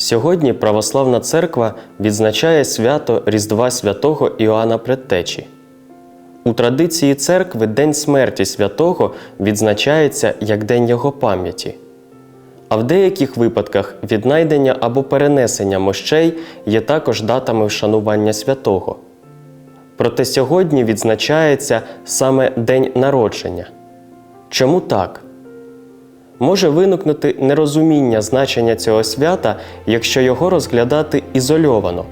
Сьогодні Православна Церква відзначає свято Різдва святого Іоанна Предтечі. У традиції церкви День смерті святого відзначається як День його пам'яті. А в деяких випадках віднайдення або перенесення мощей є також датами вшанування святого. Проте сьогодні відзначається саме День народження. Чому так? Може виникнути нерозуміння значення цього свята, якщо його розглядати ізольовано,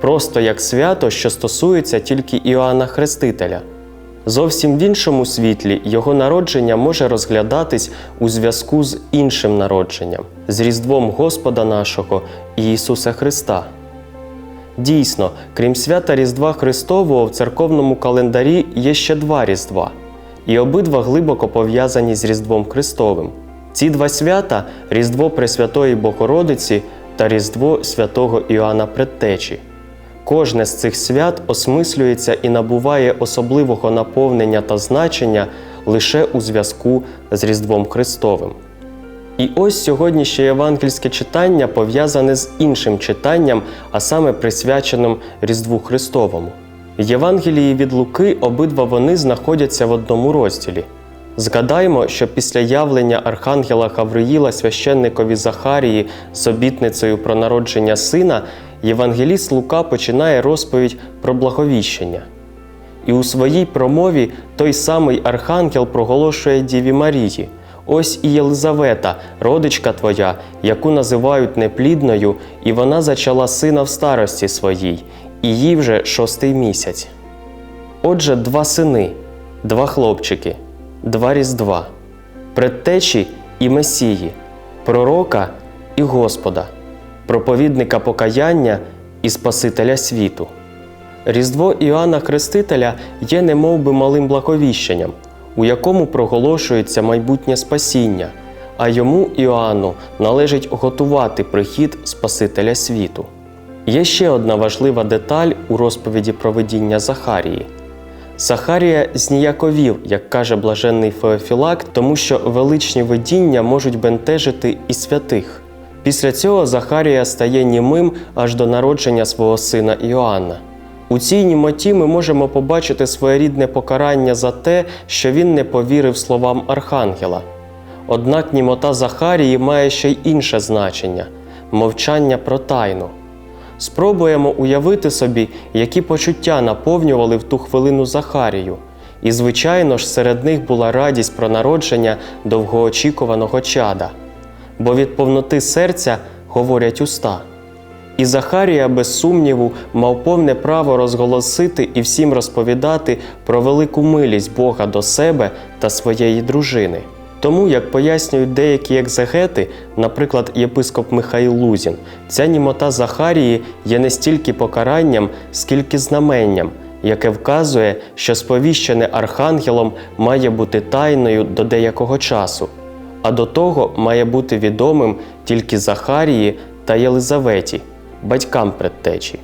просто як свято, що стосується тільки Іоанна Хрестителя. Зовсім в іншому світлі його народження може розглядатись у зв'язку з іншим народженням, з Різдвом Господа нашого Ісуса Христа. Дійсно, крім свята Різдва Христового, в церковному календарі є ще два Різдва, і обидва глибоко пов'язані з Різдвом Христовим. Ці два свята Різдво Пресвятої Богородиці та Різдво святого Іоанна Предтечі. Кожне з цих свят осмислюється і набуває особливого наповнення та значення лише у зв'язку з Різдвом Христовим. І ось сьогоднішнє євангельське читання пов'язане з іншим читанням, а саме присвяченим Різдву Христовому. В Євангелії від Луки обидва вони знаходяться в одному розділі. Згадаймо, що після явлення Архангела Гавриїла священникові Захарії з обітницею про народження сина, Євангеліст Лука починає розповідь про благовіщення. І у своїй промові той самий Архангел проголошує Діві Марії. Ось і Єлизавета, родичка твоя, яку називають неплідною, і вона зачала сина в старості своїй, і їй вже шостий місяць. Отже, два сини, два хлопчики, два різдва, предтечі і Месії, пророка і Господа, проповідника покаяння і Спасителя світу. Різдво Іоанна Хрестителя є немов би малим благовіщенням, у якому проголошується майбутнє спасіння, а йому Іоанну належить готувати прихід Спасителя світу. Є ще одна важлива деталь у розповіді про видіння Захарії. Захарія зніяковів, як каже блаженний Феофілакт, тому що величні видіння можуть бентежити і святих. Після цього Захарія стає німим аж до народження свого сина Іоанна. У цій німоті ми можемо побачити своєрідне покарання за те, що він не повірив словам Архангела. Однак німота Захарії має ще й інше значення мовчання про тайну. Спробуємо уявити собі, які почуття наповнювали в ту хвилину Захарію. І, звичайно ж, серед них була радість про народження довгоочікуваного чада, бо від повноти серця говорять уста. І Захарія, без сумніву, мав повне право розголосити і всім розповідати про велику милість Бога до себе та своєї дружини. Тому, як пояснюють деякі екзегети, наприклад, єпископ Михаїл Лузін, ця німота Захарії є не стільки покаранням, скільки знаменням, яке вказує, що сповіщене архангелом має бути тайною до деякого часу, а до того має бути відомим тільки Захарії та Єлизаветі, батькам предтечі.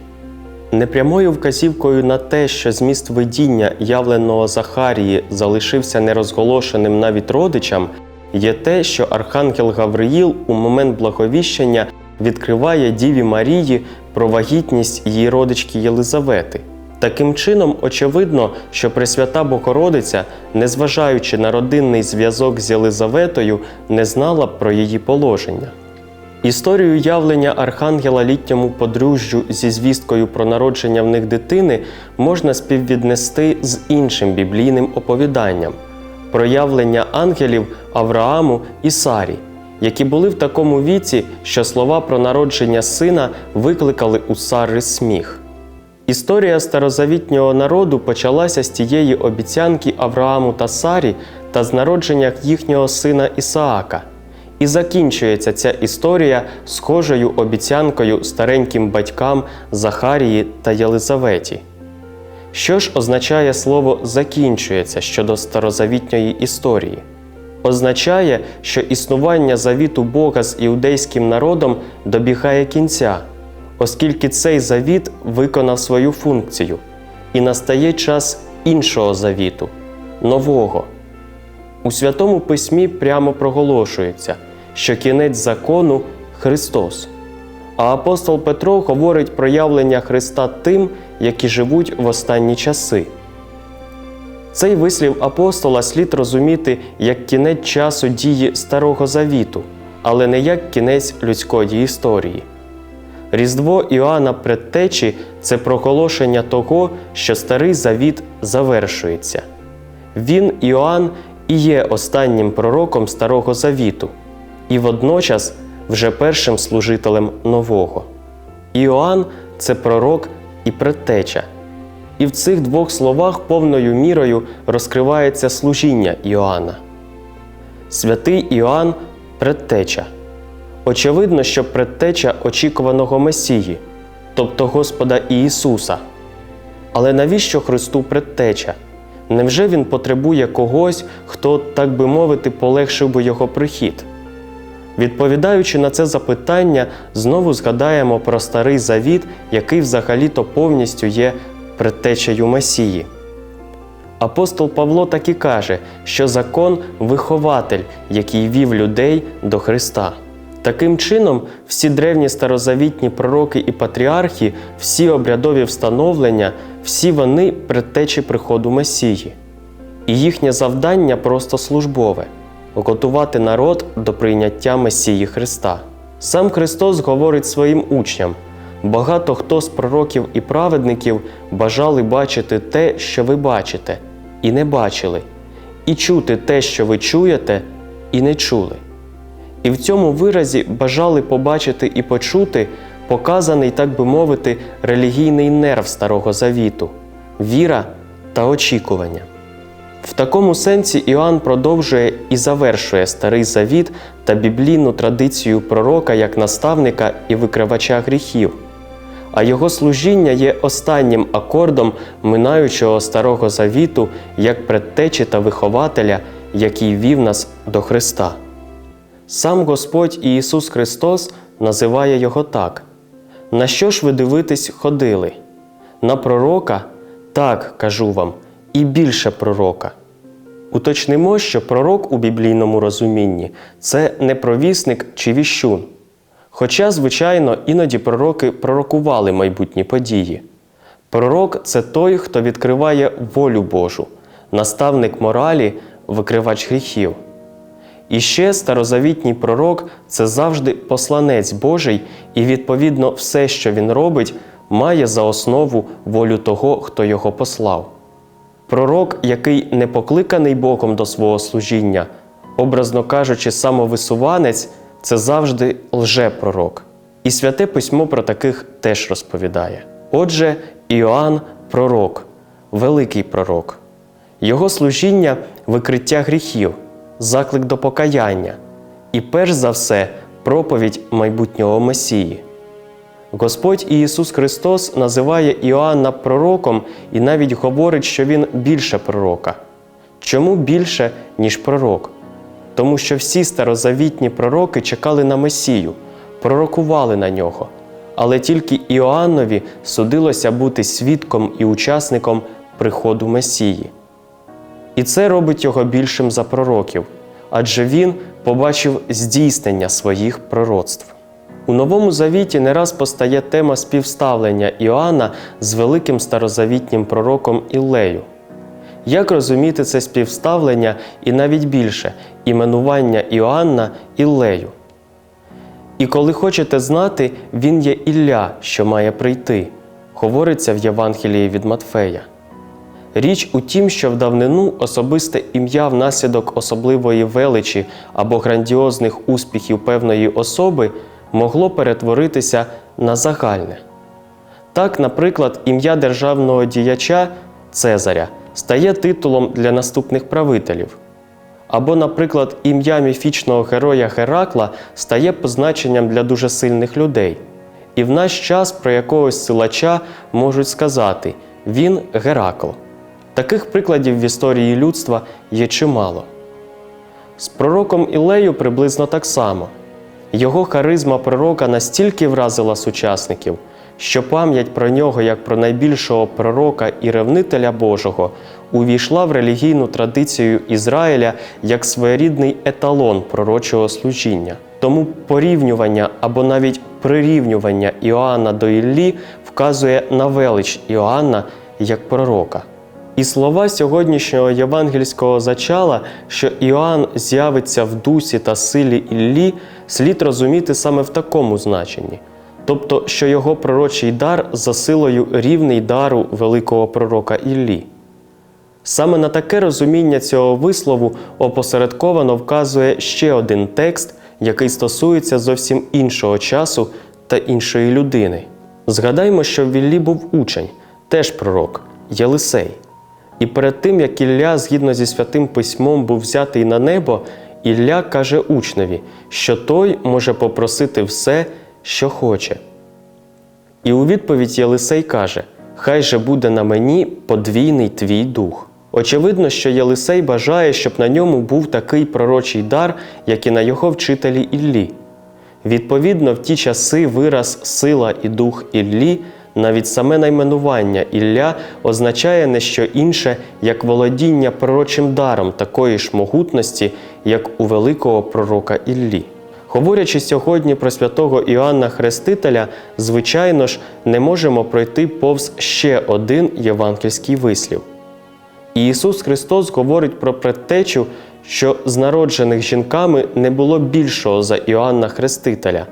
Непрямою вказівкою на те, що зміст видіння явленого Захарії залишився нерозголошеним навіть родичам, є те, що Архангел Гавриїл у момент благовіщення відкриває Діві Марії про вагітність її родички Єлизавети. Таким чином, очевидно, що Пресвята Богородиця, незважаючи на родинний зв'язок з Єлизаветою, не знала про її положення. Історію явлення Архангела літньому подружжю зі звісткою про народження в них дитини можна співвіднести з іншим біблійним оповіданням про явлення ангелів Аврааму і Сарі, які були в такому віці, що слова про народження сина викликали у Сари сміх. Історія старозавітнього народу почалася з тієї обіцянки Аврааму та Сарі та з народження їхнього сина Ісаака. І закінчується ця історія схожою обіцянкою стареньким батькам Захарії та Єлизаветі. Що ж означає слово закінчується щодо старозавітньої історії? Означає, що існування завіту Бога з іудейським народом добігає кінця, оскільки цей завіт виконав свою функцію, і настає час іншого завіту, нового. У Святому Письмі прямо проголошується, що кінець закону Христос. А апостол Петро говорить про явлення Христа тим, які живуть в останні часи. Цей вислів апостола слід розуміти як кінець часу дії Старого Завіту, але не як кінець людської історії. Різдво Іоанна Предтечі це проголошення того, що Старий Завіт завершується. Він, Іоанн, і є останнім пророком Старого Завіту, і водночас вже першим служителем нового. Іоанн це пророк і предтеча. І в цих двох словах повною мірою розкривається служіння Іоанна. Святий Іоанн предтеча. Очевидно, що предтеча очікуваного Месії, тобто Господа Ісуса. Але навіщо Христу предтеча? Невже Він потребує когось, хто, так би мовити, полегшив би його прихід? Відповідаючи на це запитання, знову згадаємо про старий завіт, який взагалі-то повністю є предтечею Месії. Апостол Павло так і каже, що закон вихователь, який вів людей до Христа. Таким чином, всі древні старозавітні пророки і патріархи, всі обрядові встановлення, всі вони предтечі приходу Месії. І їхнє завдання просто службове готувати народ до прийняття Месії Христа. Сам Христос говорить своїм учням: багато хто з пророків і праведників бажали бачити те, що ви бачите, і не бачили, і чути те, що ви чуєте, і не чули. І в цьому виразі бажали побачити і почути показаний, так би мовити, релігійний нерв Старого Завіту віра та очікування. В такому сенсі Іоанн продовжує і завершує Старий Завіт та біблійну традицію пророка як наставника і викривача гріхів, а його служіння є останнім акордом минаючого Старого Завіту як предтечі та вихователя, який вів нас до Христа. Сам Господь Ісус Христос називає його так: На що ж ви дивитесь ходили? На пророка? Так, кажу вам, і більше пророка. Уточнимо, що пророк у біблійному розумінні це не провісник чи віщун. Хоча, звичайно, іноді пророки пророкували майбутні події. Пророк це той, хто відкриває волю Божу, наставник моралі, викривач гріхів. І ще старозавітній пророк це завжди посланець Божий, і, відповідно, все, що він робить, має за основу волю того, хто його послав. Пророк, який не покликаний Богом до свого служіння, образно кажучи, самовисуванець, це завжди лжепророк. І святе письмо про таких теж розповідає. Отже, Іоанн пророк, великий пророк. Його служіння викриття гріхів, заклик до покаяння і, перш за все, проповідь майбутнього Месії. Господь Ісус Христос називає Іоанна пророком і навіть говорить, що він більше пророка. Чому більше, ніж пророк? Тому що всі старозавітні пророки чекали на Месію, пророкували на нього, але тільки Іоаннові судилося бути свідком і учасником приходу Месії. І це робить його більшим за пророків, адже він побачив здійснення своїх пророцтв. У Новому Завіті не раз постає тема співставлення Іоанна з великим старозавітнім пророком Іллею. Як розуміти це співставлення і навіть більше іменування Іоанна Іллею? І коли хочете знати, він є Ілля, що має прийти, говориться в Євангелії від Матфея. Річ у тім, що в давнину особисте ім'я внаслідок особливої величі або грандіозних успіхів певної особи могло перетворитися на загальне. Так, наприклад, ім'я державного діяча Цезаря стає титулом для наступних правителів. Або, наприклад, ім'я міфічного героя Геракла стає позначенням для дуже сильних людей. І в наш час про якогось силача можуть сказати він Геракл. Таких прикладів в історії людства є чимало. З пророком Ілею приблизно так само. Його харизма пророка настільки вразила сучасників, що пам'ять про нього як про найбільшого пророка і ревнителя Божого увійшла в релігійну традицію Ізраїля як своєрідний еталон пророчого служіння. Тому порівнювання або навіть прирівнювання Іоанна до Іллі вказує на велич Іоанна як пророка. І слова сьогоднішнього євангельського зачала, що Іоанн з'явиться в дусі та силі Іллі, слід розуміти саме в такому значенні. Тобто, що його пророчий дар за силою рівний дару великого пророка Іллі. Саме на таке розуміння цього вислову опосередковано вказує ще один текст, який стосується зовсім іншого часу та іншої людини. Згадаймо, що в Іллі був учень, теж пророк Єлисей. І перед тим, як Ілля, згідно зі святим письмом, був взятий на небо, Ілля каже учневі, що той може попросити все, що хоче. І у відповідь Єлисей каже: Хай же буде на мені подвійний твій дух. Очевидно, що Єлисей бажає, щоб на ньому був такий пророчий дар, як і на його вчителі Іллі. Відповідно, в ті часи вираз сила і дух Іллі, навіть саме найменування Ілля означає не що інше, як володіння пророчим даром такої ж могутності, як у великого пророка Іллі. Говорячи сьогодні про святого Іоанна Хрестителя, звичайно ж, не можемо пройти повз ще один євангельський вислів. І Ісус Христос говорить про предтечу, що з народжених жінками не було більшого за Іоанна Хрестителя,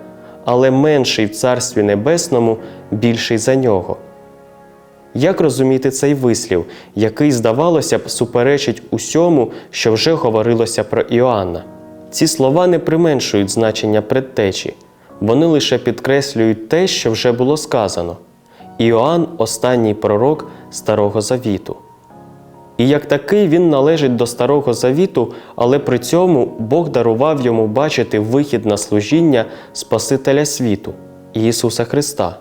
але менший в Царстві Небесному більший за нього. Як розуміти цей вислів, який, здавалося б, суперечить усьому, що вже говорилося про Іоанна? Ці слова не применшують значення предтечі, вони лише підкреслюють те, що вже було сказано. Іоанн останній пророк Старого Завіту. І як такий він належить до Старого Завіту, але при цьому Бог дарував йому бачити вихід на служіння Спасителя світу Ісуса Христа.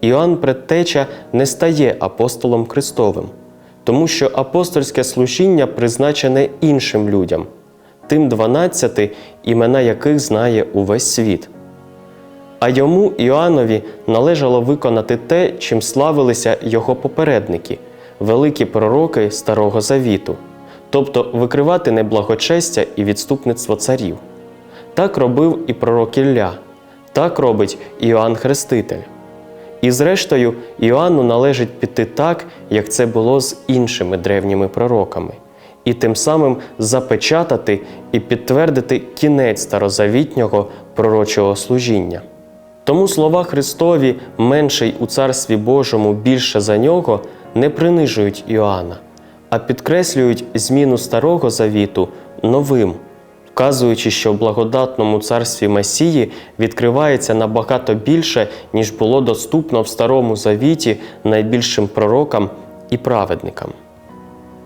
Іоанн Предтеча не стає апостолом Христовим, тому що апостольське служіння призначене іншим людям, тим дванадцяти, імена яких знає увесь світ. А йому Іоаннові належало виконати те, чим славилися його попередники, великі пророки Старого Завіту, тобто викривати неблагочестя і відступництво царів. Так робив і пророк Ілля, так робить Іоанн Хреститель. І зрештою, Іоанну належить піти так, як це було з іншими древніми пророками, і тим самим запечатати і підтвердити кінець старозавітнього пророчого служіння. Тому слова Христові менший у Царстві Божому більше за нього не принижують Іоанна, а підкреслюють зміну Старого Завіту новим, вказуючи, що в благодатному царстві Месії відкривається набагато більше, ніж було доступно в Старому Завіті найбільшим пророкам і праведникам.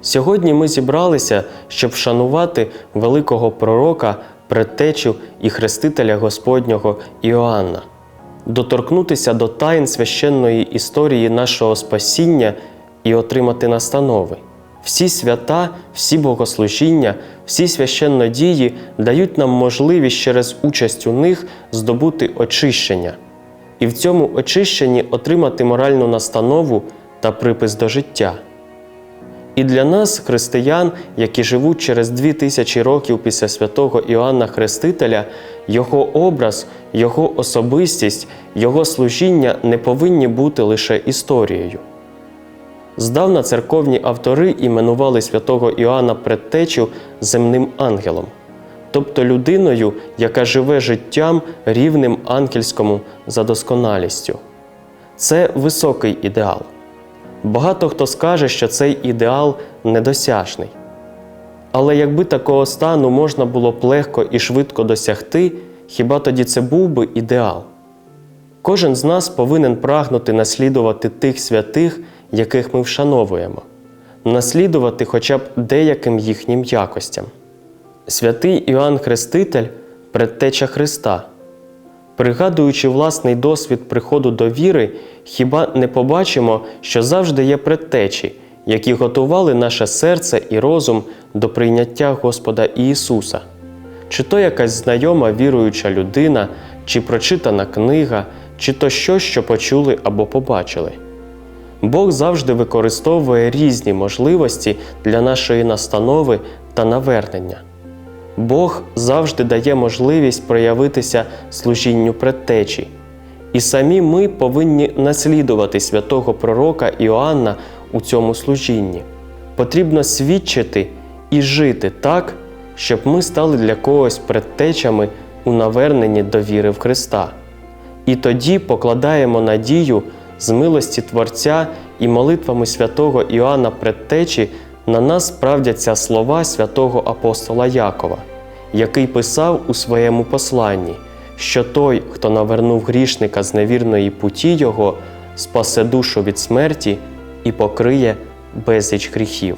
Сьогодні ми зібралися, щоб вшанувати великого пророка, предтечу і хрестителя Господнього Іоанна, доторкнутися до тайн священної історії нашого спасіння і отримати настанови. Всі свята, всі богослужіння, всі священнодії дають нам можливість через участь у них здобути очищення, і в цьому очищенні отримати моральну настанову та припис до життя. І для нас, християн, які живуть через дві тисячі років після святого Іоанна Хрестителя, його образ, його особистість, його служіння не повинні бути лише історією. Здавна церковні автори іменували святого Іоанна Предтечу земним ангелом, тобто людиною, яка живе життям рівним ангельському за досконалістю. Це високий ідеал. Багато хто скаже, що цей ідеал недосяжний. Але якби такого стану можна було б легко і швидко досягти, хіба тоді це був би ідеал? Кожен з нас повинен прагнути наслідувати тих святих, яких ми вшановуємо, наслідувати хоча б деяким їхнім якостям. Святий Іоанн Хреститель предтеча Христа. Пригадуючи власний досвід приходу до віри, хіба не побачимо, що завжди є предтечі, які готували наше серце і розум до прийняття Господа Ісуса, чи то якась знайома віруюча людина, чи прочитана книга, чи то щось, що почули або побачили. Бог завжди використовує різні можливості для нашої настанови та навернення. Бог завжди дає можливість проявитися служінню предтечі, І самі ми повинні наслідувати святого пророка Іоанна у цьому служінні. Потрібно свідчити і жити так, щоб ми стали для когось предтечами у наверненні до віри в Христа. І тоді покладаємо надію з милості Творця і молитвами святого Іоанна Предтечі на нас справдяться слова святого апостола Якова, який писав у своєму посланні, що той, хто навернув грішника з невірної путі його, спасе душу від смерті і покриє безліч гріхів.